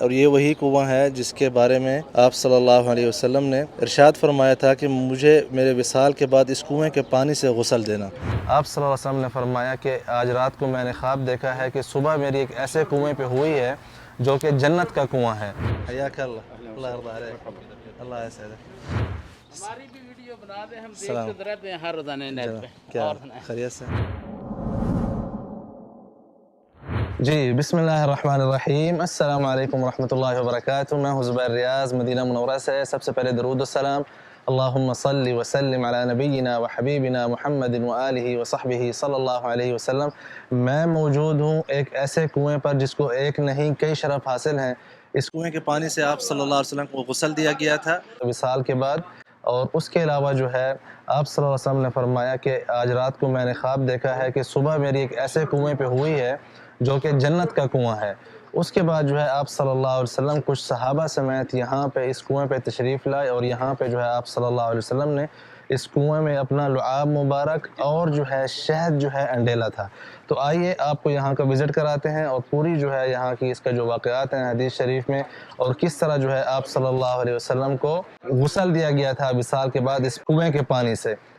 اور یہ وہی کنواں ہے جس کے بارے میں آپ صلی اللہ علیہ وسلم نے ارشاد فرمایا تھا کہ مجھے میرے وصال کے بعد اس کنویں کے پانی سے غسل دینا۔ آپ صلی اللہ علیہ وسلم نے فرمایا کہ آج رات کو میں نے خواب دیکھا ہے کہ صبح میری ایک ایسے کنویں پہ ہوئی ہے جو کہ جنت کا کنواں ہے۔ حیاک اللہ اللہ اللہ يسعدك ہماری بھی ویڈیو بنا دیں ہم دیکھتے رہتے ہیں ہر روزانہ نیٹ پہ۔ کیا خیریت سے؟ جی بسم اللہ الرحمن الرحیم۔ السلام علیکم ورحمۃ اللہ وبرکاتہ۔ میں ہوں زبیر ریاض، مدینہ منورہ سے۔ سب سے پہلے درود السلام اللہم صلی وسلم علی نبینا و حبیبنا محمد و آلہ و صحبہ صلی اللہ علیہ وسلم۔ میں موجود ہوں ایک ایسے کنویں پر جس کو ایک نہیں، کئی شرف حاصل ہیں۔ اس کنویں کے پانی سے آپ صلی اللہ علیہ وسلم کو غسل دیا گیا تھا۔ وصال کے بعد۔ اور اس کے علاوہ جو ہے، آپ صلی اللہ علیہ وسلم نے فرمایا کہ آج رات کو میں نے خواب دیکھا ہے کہ صبح میری ایک ایسے کنویں پہ ہوئی ہے۔ جو کہ جنت کا کنواں ہے۔ اس کے بعد جو ہے آپ صلی اللہ علیہ وسلم کچھ صحابہ سمیت یہاں پہ اس کنویں پہ تشریف لائے اور یہاں پہ جو ہے آپ صلی اللہ علیہ وسلم نے اس کنویں میں اپنا لعاب مبارک اور جو ہے شہد جو ہے انڈیلا تھا۔ تو آئیے آپ کو یہاں کا وزٹ کراتے ہیں اور پوری جو ہے یہاں کی اس کا جو واقعات ہیں حدیث شریف میں اور کس طرح جو ہے آپ صلی اللہ علیہ وسلم کو غسل دیا گیا تھا وصال کے بعد اس کنویں کے پانی سے۔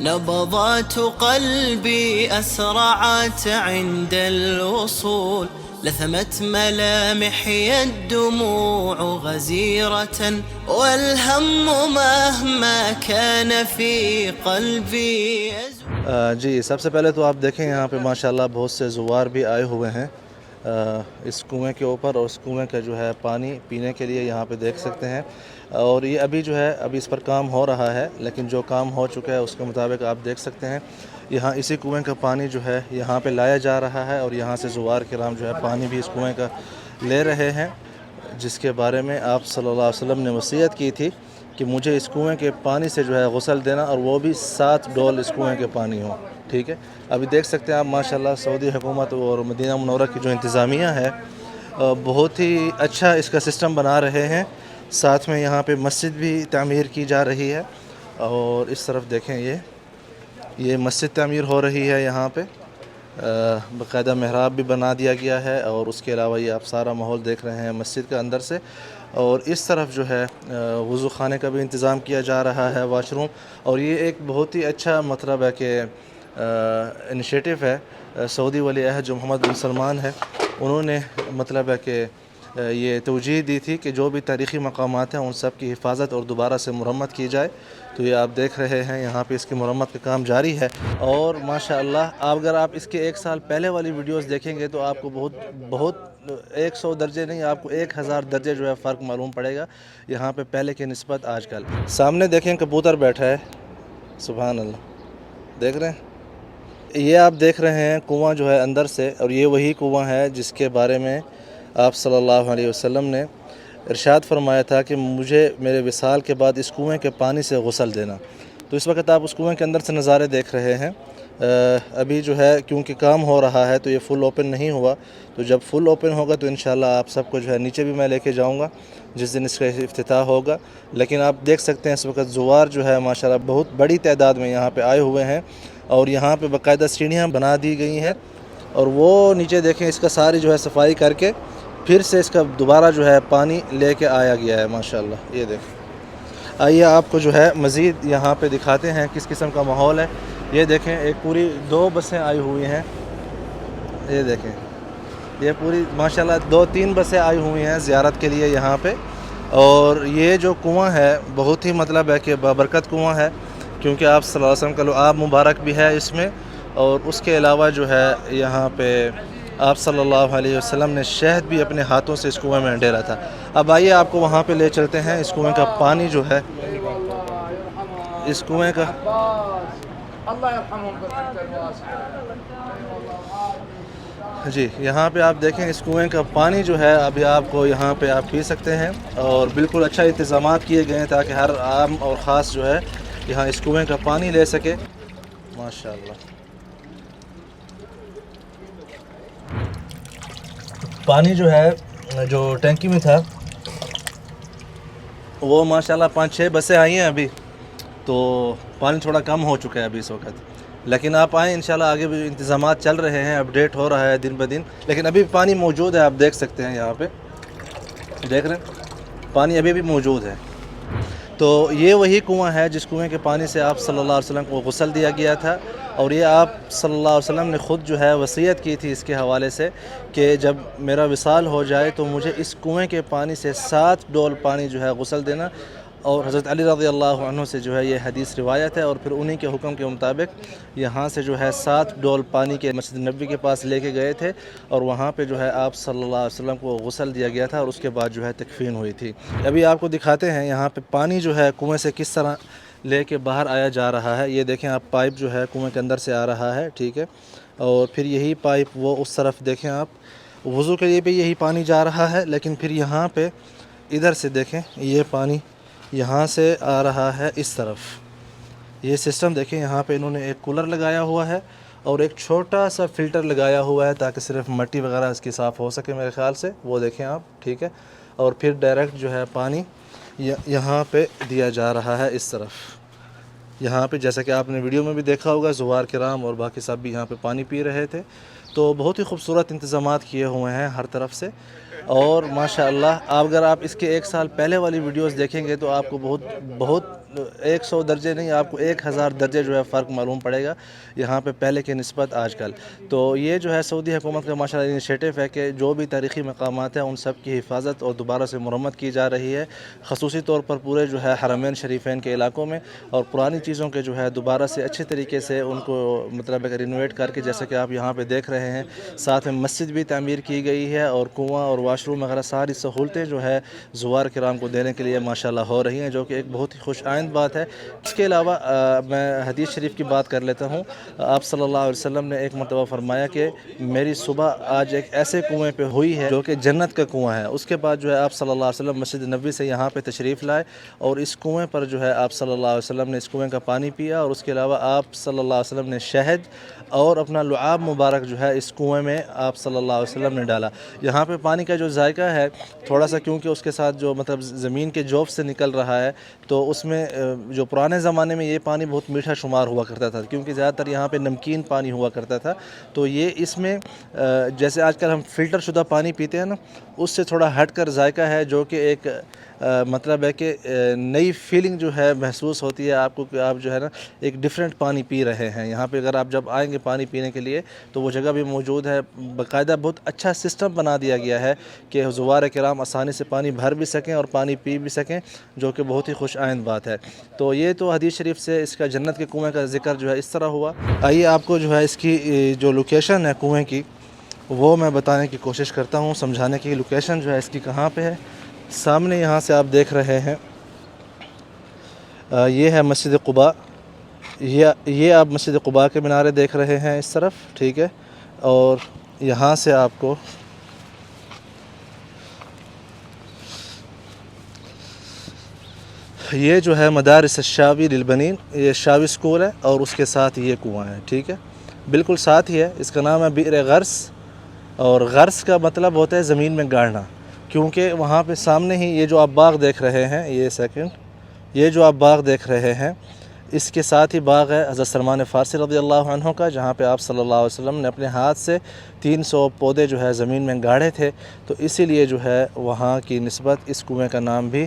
نبضات قلبي أسرعت عند الوصول. لثمت ملامحي الدموع غزيرة والهم مهما كان في قلبي جی سب سے پہلے تو آپ دیکھیں یہاں پہ ماشاءاللہ بہت سے زوار بھی آئے ہوئے ہیں۔ اس کنویں کے اوپر اور اس کنویں کا جو ہے پانی پینے کے لیے یہاں پہ دیکھ سکتے ہیں۔ اور یہ ابھی جو ہے، ابھی اس پر کام ہو رہا ہے، لیکن جو کام ہو چکا ہے، اس کے مطابق آپ دیکھ سکتے ہیں۔ یہاں اسی کنویں کا پانی جو ہے، یہاں پہ لایا جا رہا ہے اور یہاں سے زوار کرام جو ہے، پانی بھی اس کنویں کا لے رہے ہیں۔ جس کے بارے میں آپ صلی اللہ علیہ وسلم نے وصیت کی تھی کہ مجھے اس کنویں کے پانی سے جو ہے غسل دینا اور وہ بھی سات ڈول اس کنویں کے پانی ہوں، ٹھیک ہے؟ ابھی دیکھ سکتے ہیں آپ، ماشاءاللہ سعودی حکومت اور مدینہ منورہ کی جو انتظامیہ ہے بہت ہی اچھا اس کا سسٹم بنا رہے ہیں۔ ساتھ میں یہاں پہ مسجد بھی تعمیر کی جا رہی ہے۔ اور اس طرف دیکھیں یہ یہ مسجد تعمیر ہو رہی ہے یہاں پہ۔ باقاعدہ محراب بھی بنا دیا گیا ہے اور اس کے علاوہ یہ آپ سارا ماحول دیکھ رہے ہیں مسجد کے اندر سے اور اس طرف جو ہے وضو خانے کا بھی انتظام کیا جا رہا ہے، واش روم اور یہ ایک بہت ہی اچھا مطلب ہے کہ انیشیٹو ہے۔ سعودی ولی عہد جو محمد بن سلمان ہے، انہوں نے مطلب ہے کہ یہ توجہ دی تھی کہ جو بھی تاریخی مقامات ہیں ان سب کی حفاظت اور دوبارہ سے مرمت کی جائے۔ تو یہ آپ دیکھ رہے ہیں، یہاں پہ اس کی مرمت کا کام جاری ہے۔ اور ماشاء اللہ اگر آپ اس کے ایک سال پہلے والی ویڈیوز دیکھیں گے تو آپ کو بہت بہت ایک سو درجے نہیں، آپ کو ایک ہزار درجے جو ہے فرق معلوم پڑے گا۔ یہاں پہ پہلے کی نسبت آج کل۔ سامنے دیکھیں، کبوتر بیٹھا ہے۔ سبحان اللہ۔ دیکھ رہے ہیں؟ یہ آپ دیکھ رہے ہیں، کنواں جو ہے اندر سے، اور یہ وہی کنواں ہے جس کے بارے میں آپ صلی اللہ علیہ وسلم نے ارشاد فرمایا تھا کہ مجھے میرے وصال کے بعد اس کنویں کے پانی سے غسل دینا۔ تو اس وقت آپ اس کنویں کے اندر سے نظارے دیکھ رہے ہیں۔ ابھی جو ہے کیونکہ کام ہو رہا ہے تو یہ فل اوپن نہیں ہوا۔ تو جب فل اوپن ہوگا تو انشاءاللہ آپ سب کو جو ہے نیچے بھی میں لے کے جاؤں گا، جس دن اس کا افتتاح ہوگا۔ لیکن آپ دیکھ سکتے ہیں اس وقت زوار جو ہے ماشاءاللہ بہت بڑی تعداد میں یہاں پہ آئے ہوئے ہیں۔ اور یہاں پہ باقاعدہ سیڑھیاں بنا دی گئی ہیں۔ اور وہ نیچے دیکھیں اس کا ساری جو ہے صفائی کر کے پھر سے اس کا دوبارہ جو ہے پانی لے کے آیا گیا ہے، ماشاءاللہ، یہ دیکھیں آئیے آپ کو جو ہے مزید یہاں پہ دکھاتے ہیں کس قسم کا ماحول ہے۔ یہ دیکھیں، ایک پوری دو بسیں آئی ہوئی ہیں۔ یہ دیکھیں، یہ پوری ماشاءاللہ دو تین بسیں آئی ہوئی ہیں زیارت کے لیے یہاں پہ۔ اور یہ جو کنواں ہے، بہت ہی مطلب ہے کہ بابرکت کنواں ہے، کیونکہ آپ صلی اللہ علیہ وسلم کا لعاب مبارک بھی ہے اس میں۔ اور اس کے علاوہ جو ہے یہاں پہ آپ صلی اللہ علیہ وسلم نے شہد بھی اپنے ہاتھوں سے اس کنویں میں ڈیرا تھا۔ اب آئیے آپ کو وہاں پہ لے چلتے ہیں۔ اس کنویں کا پانی جو ہے اس کنویں کا۔ جی یہاں پہ آپ دیکھیں اس کنویں کا پانی جو ہے ابھی آپ کو یہاں پہ آپ پی سکتے ہیں۔ اور بالکل اچھا انتظامات کیے گئے ہیں تاکہ ہر عام اور خاص جو ہے یہاں اس کنویں کا پانی لے سکے۔ ماشاء پانی جو ہے، جو ٹینکی میں تھا، وہ ماشاءاللہ پانچ چھ بسیں آئی ہیں ابھی۔ تو پانی تھوڑا کم ہو چکا ہے ابھی اس وقت۔ لیکن آپ آئیں، انشاءاللہ آگے بھی انتظامات چل رہے ہیں اپڈیٹ ہو رہا ہے دن بہ دن۔ لیکن ابھی پانی موجود ہے، آپ دیکھ سکتے ہیں یہاں پہ۔ دیکھ رہے ہیں؟ پانی ابھی بھی موجود ہے۔ تو یہ وہی کنواں ہے، جس کنویں کے پانی سے آپ صلی اللہ علیہ وسلم کو غسل دیا گیا تھا۔ اور یہ آپ صلی اللہ علیہ وسلم نے خود جو ہے وصیت کی تھی اس کے حوالے سے کہ جب میرا وصال ہو جائے تو مجھے اس کنویں کے پانی سے سات ڈول پانی جو ہے غسل دینا اور حضرت علی رضی اللہ عنہ سے جو ہے یہ حدیث روایت ہے اور پھر انہی کے حکم کے مطابق یہاں سے جو ہے سات ڈول پانی کے مسجد نبی کے پاس لے کے گئے تھے اور وہاں پہ جو ہے آپ صلی اللہ علیہ وسلم کو غسل دیا گیا تھا اور اس کے بعد جو ہے تکفین ہوئی تھی۔ ابھی آپ کو دکھاتے ہیں یہاں پہ پانی جو ہے کنویں سے کس طرح لے کے باہر آیا جا رہا ہے۔ یہ دیکھیں آپ پائپ جو ہے کنویں کے اندر سے آ رہا ہے، ٹھیک ہے۔ اور پھر یہی پائپ وہ اس طرف دیکھیں آپ۔ وضو کے لیے بھی یہی پانی جا رہا ہے، لیکن پھر یہاں پہ ادھر سے دیکھیں، یہ پانی یہاں سے آ رہا ہے اس طرف۔ یہ سسٹم دیکھیں، یہاں پہ انہوں نے ایک کولر لگایا ہوا ہے اور ایک چھوٹا سا فلٹر لگایا ہوا ہے تاکہ صرف مٹی وغیرہ اس کی صاف ہو سکے میرے خیال سے۔ وہ دیکھیں آپ، ٹھیک ہے۔ اور پھر ڈائریکٹ جو ہے پانی یہاں پہ دیا جا رہا ہے اس طرف۔ یہاں پہ جیسا کہ آپ نے ویڈیو میں بھی دیکھا ہوگا، زوار کرام اور باقی سب بھی یہاں پہ پانی پی رہے تھے۔ تو بہت ہی خوبصورت انتظامات کیے ہوئے ہیں ہر طرف سے۔ اور ماشاءاللہ اللہ اگر آپ اس کے ایک سال پہلے والی ویڈیوز دیکھیں گے تو آپ کو بہت بہت ایک سو درجے نہیں، آپ کو ایک ہزار درجے جو ہے فرق معلوم پڑے گا یہاں پہ پہلے کی نسبت آج کل۔ تو یہ جو ہے سعودی حکومت کا ماشاء اللہ انیشیٹو ہے کہ جو بھی تاریخی مقامات ہیں ان سب کی حفاظت اور دوبارہ سے مرمت کی جا رہی ہے، خصوصی طور پر پورے جو ہے حرمین شریفین کے علاقوں میں اور پرانی چیزوں کے جو ہے دوبارہ سے اچھے طریقے سے ان کو مطلب ایک رینوویٹ کر کے جیسا کہ آپ یہاں پہ دیکھ رہے ہیں، ساتھ میں مسجد بھی تعمیر کی گئی ہے اور کنواں اور واش روم وغیرہ ساری سہولتیں جو ہے زوار کرام کو دینے کے لیے ماشاء اللہ ہو رہی ہیں، جو کہ ایک بہت ہی خوش آئند چند بات ہے۔ اس کے علاوہ میں حدیث شریف کی بات کر لیتا ہوں۔ آپ صلی اللہ علیہ وسلم نے ایک مرتبہ فرمایا کہ میری صبح آج ایک ایسے کنویں پہ ہوئی ہے جو کہ جنت کا کنواں ہے۔ اس کے بعد جو ہے، آپ صلی اللہ علیہ وسلم مسجد نبوی سے یہاں پہ تشریف لائے اور اس کنویں پر جو ہے، آپ صلی اللہ علیہ وسلم نے اس کنویں کا پانی پیا اور اس کے علاوہ آپ صلی اللہ علیہ وسلم نے شہد اور اپنا لعاب مبارک جو ہے، اس کنویں میں آپ صلی اللہ علیہ وسلم نے ڈالا۔ یہاں پہ پانی کا جو ذائقہ ہے، تھوڑا سا کیونکہ اس کے ساتھ جو مطلب زمین کے جوف سے نکل رہا ہے، تو اس میں جو پرانے زمانے میں یہ پانی بہت میٹھا شمار ہوا کرتا تھا، کیونکہ زیادہ تر یہاں پہ نمکین پانی ہوا کرتا تھا۔ تو یہ اس میں جیسے آج کل ہم فلٹر شدہ پانی پیتے ہیں نا، اس سے تھوڑا ہٹ کر ذائقہ ہے، جو کہ ایک مطلب ہے کہ نئی فیلنگ جو ہے محسوس ہوتی ہے۔ آپ کو کہ آپ جو ہے نا، ایک ڈیفرنٹ پانی پی رہے ہیں۔ یہاں پہ اگر آپ جب آئیں گے پانی پینے کے لیے، تو وہ جگہ بھی موجود ہے۔ باقاعدہ بہت اچھا سسٹم بنا دیا گیا ہے کہ زوار کرام آسانی سے پانی بھر بھی سکیں اور پانی پی بھی سکیں، جو کہ بہت ہی خوش آئند بات ہے۔ تو یہ تو حدیث شریف سے اس کا جنت کے کنویں کا ذکر جو ہے اس طرح ہوا۔ آئیے آپ کو جو ہے اس کی جو لوکیشن ہے کنویں کی، وہ میں بتانے کی کوشش کرتا ہوں، سمجھانے کی لوکیشن جو ہے اس کی کہاں پہ ہے۔ سامنے یہاں سے آپ دیکھ رہے ہیں۔ یہ ہے مسجد قبا یہ یہ آپ مسجد قبا کے منارے دیکھ رہے ہیں اس طرف، ٹھیک ہے۔ اور یہاں سے آپ کو یہ جو ہے مدارس الشاوی للبنین، یہ شاوی سکول ہے اور اس کے ساتھ یہ کنواں ہے، ٹھیک ہے؟ بالکل ساتھ ہی ہے، اس کا نام ہے بئر غرس۔ اور غرس کا مطلب ہوتا ہے زمین میں گاڑنا، کیونکہ وہاں پہ سامنے ہی یہ جو آپ باغ دیکھ رہے ہیں، یہ سیکنڈ یہ جو آپ باغ دیکھ رہے ہیں، اس کے ساتھ ہی باغ ہے حضرت سلمان فارسی رضی اللہ عنہ کا، جہاں پہ آپ صلی اللہ علیہ وسلم نے اپنے ہاتھ سے تین سو پودے جو ہے زمین میں گاڑے تھے۔ تو اسی لیے جو ہے وہاں کی نسبت اس کنویں کا نام بھی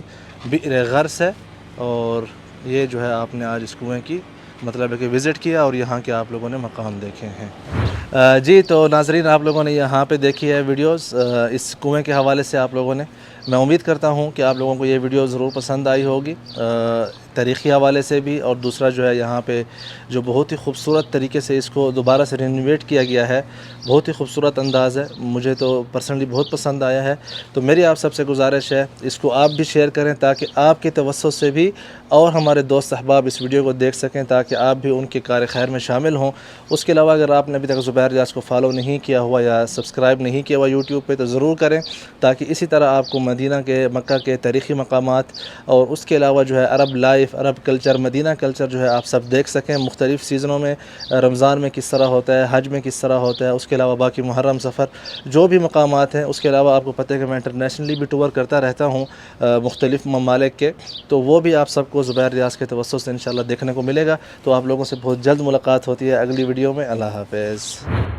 بئر غرس ہے۔ اور یہ جو ہے آپ نے آج اس کنویں کی مطلب ہے کہ وزٹ کیا اور یہاں کے آپ لوگوں نے مقام دیکھے ہیں۔ جی تو ناظرین، آپ لوگوں نے یہاں پہ دیکھی ہے ویڈیوز اس کنویں کے حوالے سے آپ لوگوں نے میں امید کرتا ہوں کہ آپ لوگوں کو یہ ویڈیو ضرور پسند آئی ہوگی تاریخی حوالے سے بھی، اور دوسرا جو ہے یہاں پہ جو بہت ہی خوبصورت طریقے سے اس کو دوبارہ سے رینوویٹ کیا گیا ہے، بہت ہی خوبصورت انداز ہے۔ مجھے تو پرسنلی بہت پسند آیا ہے۔ تو میری آپ سب سے گزارش ہے، اس کو آپ بھی شیئر کریں تاکہ آپ کے توسط سے بھی اور ہمارے دوست احباب اس ویڈیو کو دیکھ سکیں، تاکہ آپ بھی ان کے کار خیر میں شامل ہوں۔ اس کے علاوہ اگر آپ نے ابھی تک زبیر جاز کو فالو نہیں کیا ہوا یا سبسکرائب نہیں کیا ہوا یوٹیوب پہ، تو ضرور کریں تاکہ اسی طرح آپ کو میں مدینہ کے مکہ کے تاریخی مقامات اور اس کے علاوہ جو ہے عرب لائف، عرب کلچر، مدینہ کلچر جو ہے آپ سب دیکھ سکیں۔ مختلف سیزنوں میں رمضان میں کس طرح ہوتا ہے، حج میں کس طرح ہوتا ہے، اس کے علاوہ باقی محرم سفر، جو بھی مقامات ہیں۔ اس کے علاوہ آپ کو پتہ ہے کہ میں انٹرنیشنلی بھی ٹور کرتا رہتا ہوں مختلف ممالک کے۔ تو وہ بھی آپ سب کو زبیر ریاض کے توسط سے انشاءاللہ دیکھنے کو ملے گا۔ تو آپ لوگوں سے بہت جلد ملاقات ہوتی ہے اگلی ویڈیو میں۔ اللہ حافظ۔